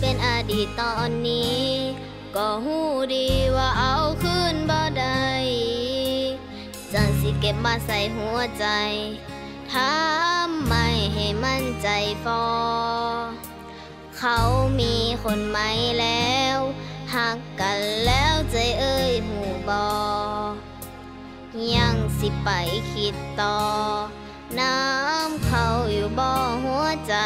เป็นอดีตตอนนี้ ก็หูดีว่าเอาคืนบ่ได้จังสิเก็บมาใส่หัวใจทำไม่ให้มั่นใจฟอ เขามีคนใหม่แล้วหักกันแล้วใจเอ้ยหูบอ ยังสิไปคิดต่อ น้ำเขาอยู่บ่หัวใจ